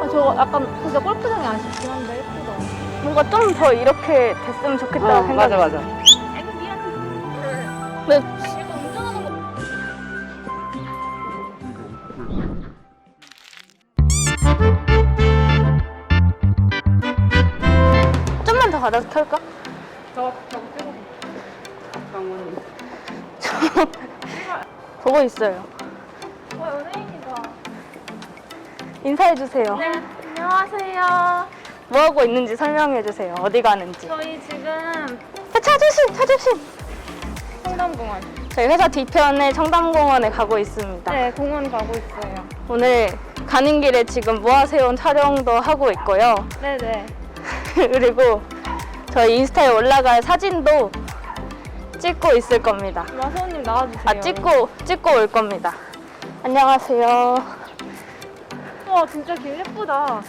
아, 저거 약간 진짜 골프장이 아쉽긴 한데 예쁘다. 뭔가 좀 더 이렇게 됐으면 좋겠다 어, 생각이 맞아 맞아. 네, 얘가 운전하는 거 좀만 더 가다? 저. 강원. 보고 있어요. 인사해 주세요. 네, 안녕하세요. 뭐 하고 있는지 설명해 주세요. 어디 가는지. 저희 지금 아, 차주심, 차주심. 청담공원. 저희 회사 뒤편에 청담공원에 가고 있습니다. 네, 공원 가고 있어요. 오늘 가는 길에 지금 모아세온 촬영도 하고 있고요. 네네. 그리고 저희 인스타에 올라갈 사진도 찍고 있을 겁니다. 마소님 나와주세요. 아, 찍고, 찍고 올 겁니다. 안녕하세요. 와, 진짜 길 예쁘다.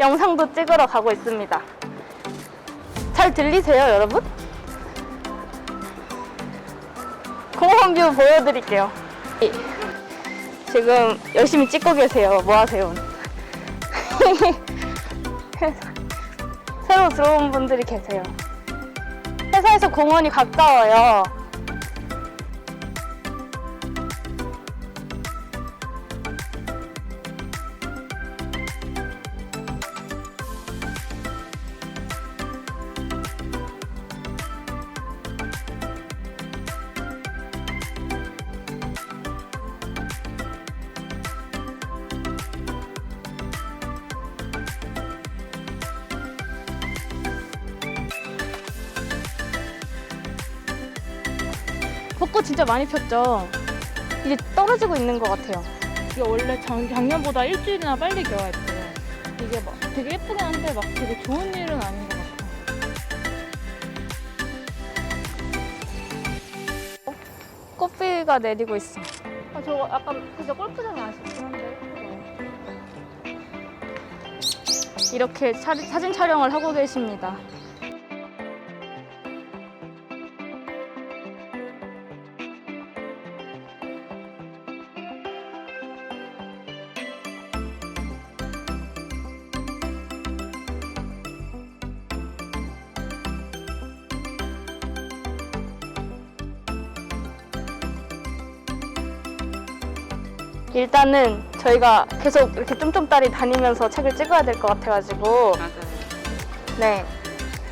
영상도 찍으러 가고 있습니다. 잘 들리세요, 여러분? 공원 뷰 보여드릴게요. 이- 지금 열심히 찍고 계세요. 뭐 하세요? 새로 들어온 분들이 계세요. 회사에서 공원이 가까워요. 벚꽃 진짜 많이 폈죠? 이제 떨어지고 있는 것 같아요. 이게 원래 작, 작년보다 일주일이나 빨리 개화했대요. 이게 막 되게 예쁘긴 한데 막 되게 좋은 일은 아닌 것 같아요. 꽃비가 내리고 있어. 아, 저거 약간 진짜 골프장이 아쉽긴 한데. 이렇게 차- 사진 촬영을 하고 계십니다. 일단은 저희가 계속 이렇게 쫌쫌따리 다니면서 책을 찍어야 될 것 같아가지고 맞아. 네.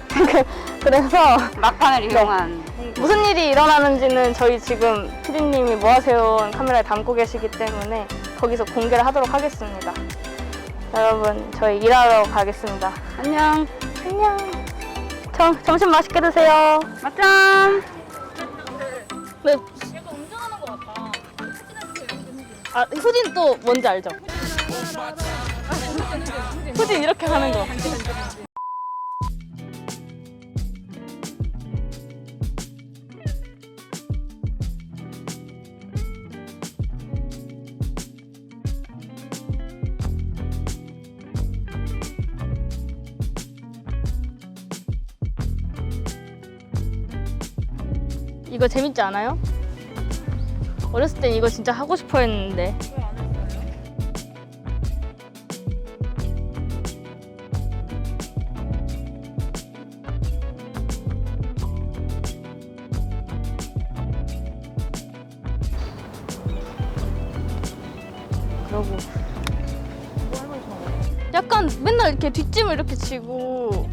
그- 그래서 막판을 이용한. 무슨 일이 일어나는지는 저희 지금 피디님이 모아세운 카메라에 담고 계시기 때문에 거기서 공개를 하도록 하겠습니다. 여러분, 저희 일하러 가겠습니다. 안녕. 안녕. 점, 점심 맛있게 드세요. 맞짱. 네. 약간 운전하는 것 같다. 아, 후진 또 뭔지 알죠? 후진 이렇게 하는 거. 이거 재밌지 않아요? 어렸을 땐 이거 진짜 하고 싶어 했는데. 그러고. 약간 맨날 이렇게 뒷짐을 이렇게 치고.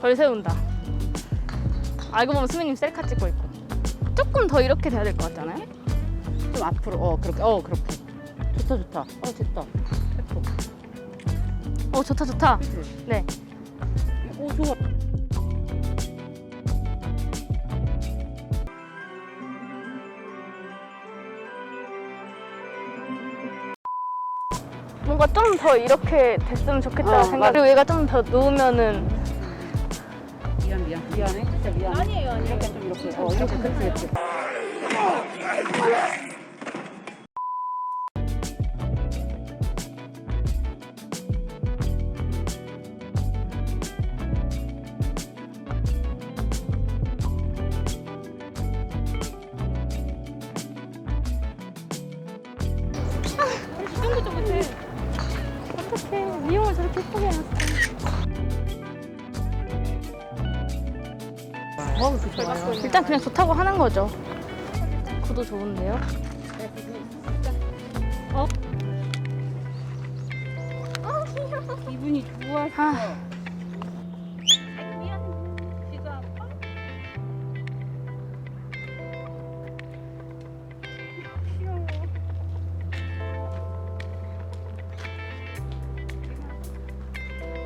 덜 세운다 알고 보면 수민님 셀카 찍고 있고 조금 더 이렇게 돼야 될 것 같지 않아요? 좀 앞으로. 어 그렇게. 어 그렇게. 좋다 좋다. 어 됐다. 예뻐. 어 좋다 좋다 그치? 네 오 좋아. 뭔가 좀 더 이렇게 됐으면 좋겠다 어, 생각 맞아. 그리고 얘가 좀 더 누우면은 미안 미안. 미안해? 진짜 미안해. 아니에요 아니에요. 이렇게 좀 이렇게. 어 이렇게 그렇지 이렇게. 아, 어떡해. 미용을 저렇게 예쁘게 해놨어. 어, 그 좋아요. 일단 그냥 좋다고 하는 거죠. 구도 좋은데요? 기분이 좋아. 아?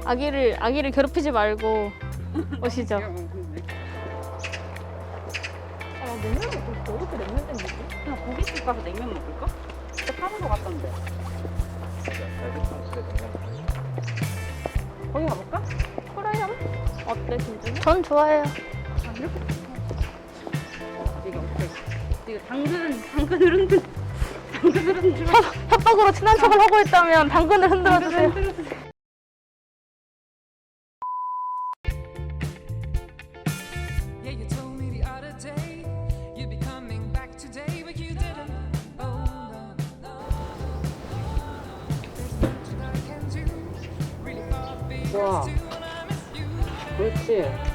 아기를 아기를 괴롭히지 말고 오시죠. 아, 냉면 땡기지? 그냥 고깃집 가서 냉면 먹을까? 진짜 파는 거 같던데. 거기 가볼까? 그래요? 어때, 진준이? 전 좋아해요. 이게 어때? 이거 당근, 당근을 흔들, 당근을 흔들어. 협박으로 친한 척을 하고 있다면 당근을 흔들어 주세요. You. 그렇지.